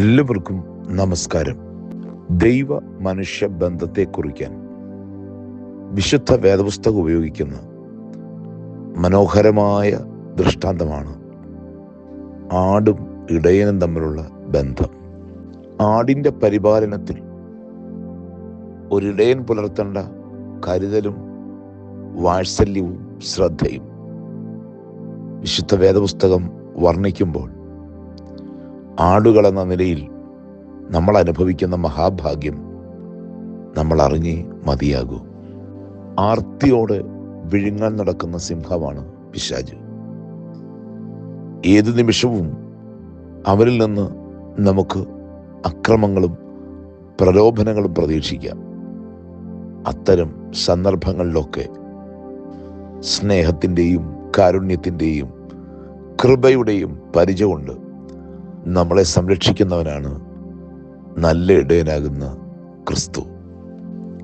എല്ലാവർക്കും നമസ്കാരം. ദൈവ മനുഷ്യ ബന്ധത്തെ കുറിക്കാൻ വിശുദ്ധ വേദപുസ്തകം ഉപയോഗിക്കുന്ന മനോഹരമായ ദൃഷ്ടാന്തമാണ് ആടും ഇടയനും തമ്മിലുള്ള ബന്ധം. ആടിന്റെ പരിപാലനത്തിൽ ഒരിടയൻ പുലർത്തേണ്ട കരുതലും വാത്സല്യവും ശ്രദ്ധയും വിശുദ്ധ വേദപുസ്തകം വർണിക്കുമ്പോൾ ആടുകളെന്ന നിലയിൽ നമ്മൾ അനുഭവിക്കുന്ന മഹാഭാഗ്യം നമ്മൾ അറിഞ്ഞേ മതിയാകൂ. ആർത്തിയോടെ വിഴുങ്ങാൻ നടക്കുന്ന സിംഹമാണ് പിശാജ് ഏത് നിമിഷവും അവരിൽ നിന്ന് നമുക്ക് അക്രമങ്ങളും പ്രലോഭനങ്ങളും പ്രതീക്ഷിക്കാം. അത്തരം സന്ദർഭങ്ങളിലൊക്കെ സ്നേഹത്തിന്റെയും കാരുണ്യത്തിന്റെയും കൃപയുടെയും പരിച കൊണ്ട് നമ്മളെ സംരക്ഷിക്കുന്നവനാണ് നല്ല ഇടയനാകുന്ന ക്രിസ്തു.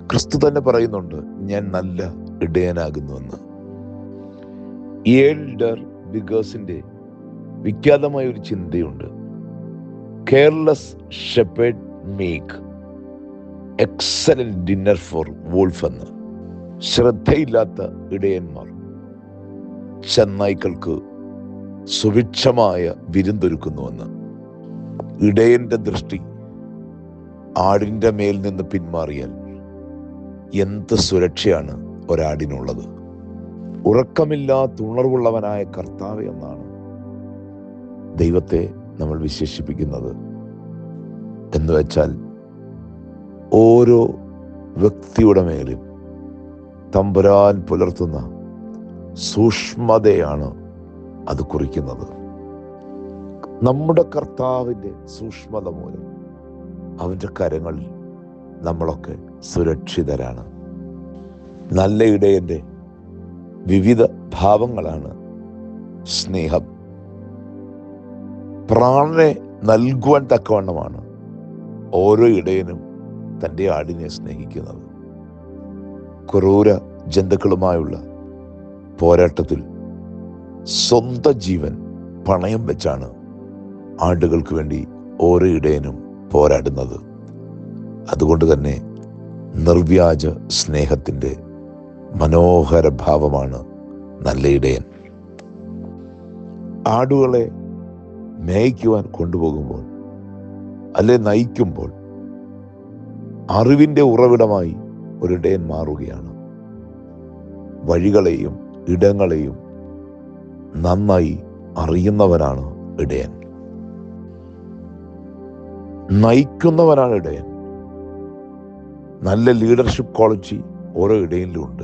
ക്രിസ്തു തന്നെ പറയുന്നുണ്ട് ഞാൻ നല്ല ഇടയനാകുന്നുവെന്ന്. ഏൽഡർ ബിഗേഴ്സിന്റെ വിഖ്യാതമായ ഒരു ചിന്തയുണ്ട്. Careless shepherd make excellent dinner for wolf എന്ന്. ശ്രദ്ധയില്ലാത്ത ഇടയന്മാർ ചെന്നായ്ക്കൾക്ക് സുഭിക്ഷമായ വിരുന്നൊരുക്കുന്നുവെന്ന്. ഇടയന്റെ ദൃഷ്ടി ആടിന്റെ മേൽ നിന്ന് പിന്മാറിയാൽ എന്ത് സുരക്ഷയാണ് ഒരാടിനുള്ളത്? ഉറക്കമില്ലാത്ത ഉണർവുള്ളവനായ കർത്താവ് എന്നാണ് ദൈവത്തെ നമ്മൾ വിശേഷിപ്പിക്കുന്നത്. എന്ന് വെച്ചാൽ ഓരോ വ്യക്തിയുടെ മേലും തമ്പുരാൻ പുലർത്തുന്ന സൂക്ഷ്മതയാണ് അത് കുറിക്കുന്നത്. നമ്മുടെ കർത്താവിന്റെ സൂക്ഷ്മത മൂലം അവന്റെ കരങ്ങളിൽ നമ്മളൊക്കെ സുരക്ഷിതരാണ്. നല്ല ഇടയന്റെ വിവിധ ഭാവങ്ങളാണ് സ്നേഹം. പ്രാണനെ നൽകുവാൻ തക്കവണ്ണമാണ് ഓരോ ഇടയനും തന്റെ ആടിനെ സ്നേഹിക്കുന്നത്. ക്രൂര ജന്തുക്കളുമായുള്ള പോരാട്ടത്തിൽ സ്വന്തം ജീവൻ പണയം വെച്ചാണ് ആടുകൾക്ക് വേണ്ടി ഓരോ ഇടയനും പോരാടുന്നത്. അതുകൊണ്ട് തന്നെ നിർവ്യാജ സ്നേഹത്തിന്റെ മനോഹര ഭാവമാണ് നല്ല ഇടയൻ. ആടുകളെ മേയ്ക്കുവാൻ കൊണ്ടുപോകുമ്പോൾ അല്ലെ നയിക്കുമ്പോൾ അറിവിന്റെ ഉറവിടമായി ഒരിടയൻ മാറുകയാണ്. വഴികളെയും ഇടങ്ങളെയും നന്നായി അറിയുന്നവനാണ് ഇടയൻ. നയിക്കുന്നവനാണ് ഇടയൻ. നല്ല ലീഡർഷിപ്പ് ക്വാളിറ്റി ഓരോ ഇടയിലും ഉണ്ട്.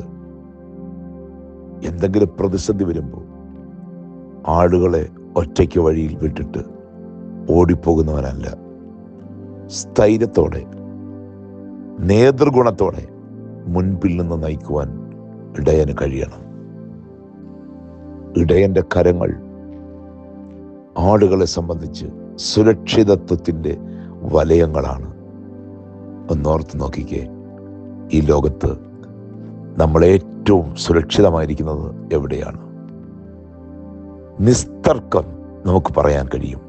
എന്തെങ്കിലും പ്രതിസന്ധി വരുമ്പോൾ ആളുകളെ ഒറ്റയ്ക്ക് വഴിയിൽ വിട്ടിട്ട് ഓടിപ്പോകുന്നവനല്ല. സ്ഥൈര്യത്തോടെ നേതൃഗുണത്തോടെ മുൻപിൽ നിന്ന് നയിക്കുവാൻ ഇടയന് കഴിയണം. ഇടയന്റെ കരങ്ങൾ ആളുകളെ സംബന്ധിച്ച് സുരക്ഷിതത്വത്തിന്റെ വലയങ്ങളാണ്. ഒന്നോർത്ത് നോക്കിക്കേ. ഈ ലോകത്ത് നമ്മൾ ഏറ്റവും സുരക്ഷിതമായിരിക്കുന്നത് എവിടെയാണ്? നിസ്തർക്കം നമുക്ക് പറയാൻ കഴിയും.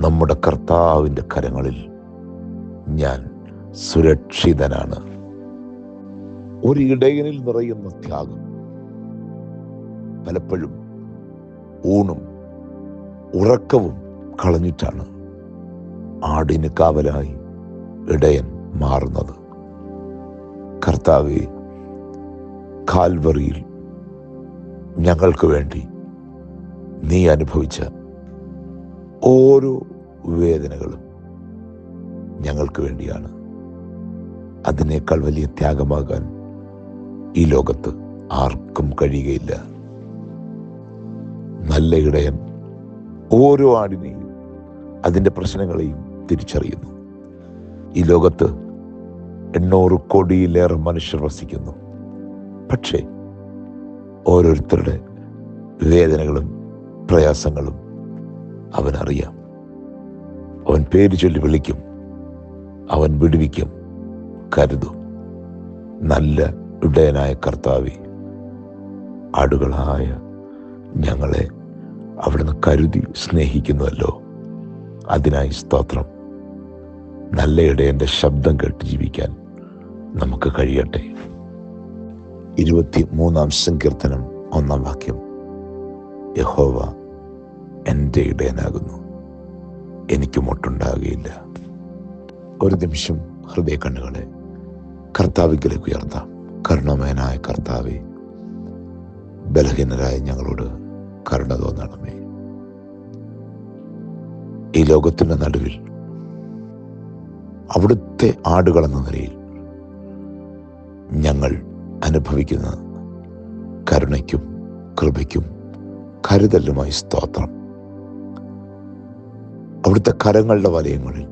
നമ്മുടെ കർത്താവിന്റെ കരങ്ങളിൽ ഞാൻ സുരക്ഷിതനാണ്. ഒരു ഇടയനിൽ നിറയുന്ന ത്യാഗം. പലപ്പോഴും ഊണും ഉറക്കവും കളഞ്ഞിട്ടാണ് ആടിന് കാവലായി ഇടയൻ മാറുന്നത്. കർത്താവെ കാൽവറിയിൽ ഞങ്ങൾക്ക് വേണ്ടി നീ അനുഭവിച്ച ഓരോ വേദനകളും ഞങ്ങൾക്ക് വേണ്ടിയാണ്. അതിനേക്കാൾ വലിയ ത്യാഗമാകാൻ ഈ ലോകത്ത് ആർക്കും കഴിയുകയില്ല. നല്ല ഇടയൻ ഓരോ ആടിനെയും അതിന്റെ പ്രശ്നങ്ങളെയും തിരിച്ചറിയുന്നു. ഈ ലോകത്ത് എണ്ണൂറ് കോടിയിലേറെ മനുഷ്യർ വസിക്കുന്നു. പക്ഷേ ഓരോരുത്തരുടെ വേദനകളും പ്രയാസങ്ങളും അവനറിയാം. അവൻ പേര് ചൊല്ലി വിളിക്കും. അവൻ വിടുവിക്കും. കരുതും. നല്ല ഇടയനായ കർത്താവി ആടുകളായ ഞങ്ങളെ അവിടുന്ന് കരുതി സ്നേഹിക്കുന്നുവല്ലോ. അതിനായി സ്തോത്രം. നല്ല ഇടയന്റെ ശബ്ദം കേട്ട് ജീവിക്കാൻ നമുക്ക് കഴിയട്ടെ. ഇരുപത്തി മൂന്നാം സങ്കീർത്തനം ഒന്നാം വാക്യം. യഹോവ എന്റെ ഇടയനാകുന്നു. എനിക്ക് മുട്ടുണ്ടാകുകയില്ല. ഒരു നിമിഷം ഹൃദയ കണ്ണുകളെ കർത്താവിലേക്ക് ഉയർത്താം. കർണമേനായ കർത്താവെ ബലഹീനരായ ഞങ്ങളോട് കരുണ തോന്നണമേ. ഈ ലോകത്തിന്റെ നടുവിൽ അവിടുത്തെ ആടുകളെന്ന നിലയിൽ ഞങ്ങൾ അനുഭവിക്കുന്ന കരുണയ്ക്കും കൃപയ്ക്കും കരുതലുമായി സ്തോത്രം. അവിടുത്തെ കരങ്ങളുടെ വലയങ്ങളിൽ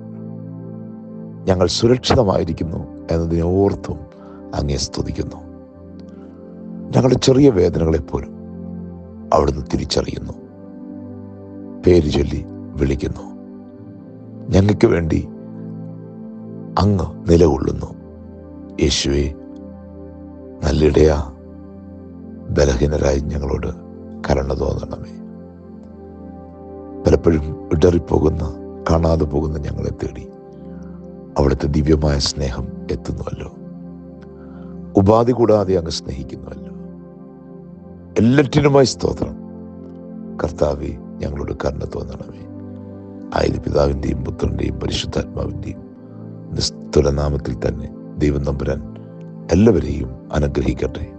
ഞങ്ങൾ സുരക്ഷിതമായിരിക്കുന്നു എന്നതിനെ ഓർത്തും അങ്ങേ സ്തുതിക്കുന്നു. ഞങ്ങളുടെ ചെറിയ വേദനകളെപ്പോലും അവിടുന്ന് തിരിച്ചറിയുന്നു. പേര് ചൊല്ലി വിളിക്കുന്നു. ഞങ്ങൾക്ക് വേണ്ടി അങ്ങ് നിലകൊള്ളുന്നു. യേശുവെ നല്ലിടയാ. ബലഹീനരായി ഞങ്ങളോട് കരുണ തോന്നണമേ. പലപ്പോഴും ഇടറിപ്പോകുന്ന കാണാതെ പോകുന്ന ഞങ്ങളെ തേടി അവിടുത്തെ ദിവ്യമായ സ്നേഹം എത്തുന്നുവല്ലോ. ഉപാധി കൂടാതെ അങ്ങ് സ്നേഹിക്കുന്നുവല്ലോ. എല്ലാറ്റിനുമായി സ്തോത്രം. കർത്താവെ ഞങ്ങളോട് കരുണ തോന്നണമേ. ആയത് പിതാവിന്റെയും പുത്രന്റെയും പരിശുദ്ധാത്മാവിന്റെയും നിസ്തുല നാമത്തിൽ തന്നെ ദൈവം നമ്പുരാൻ എല്ലാവരെയും അനുഗ്രഹിക്കട്ടെ.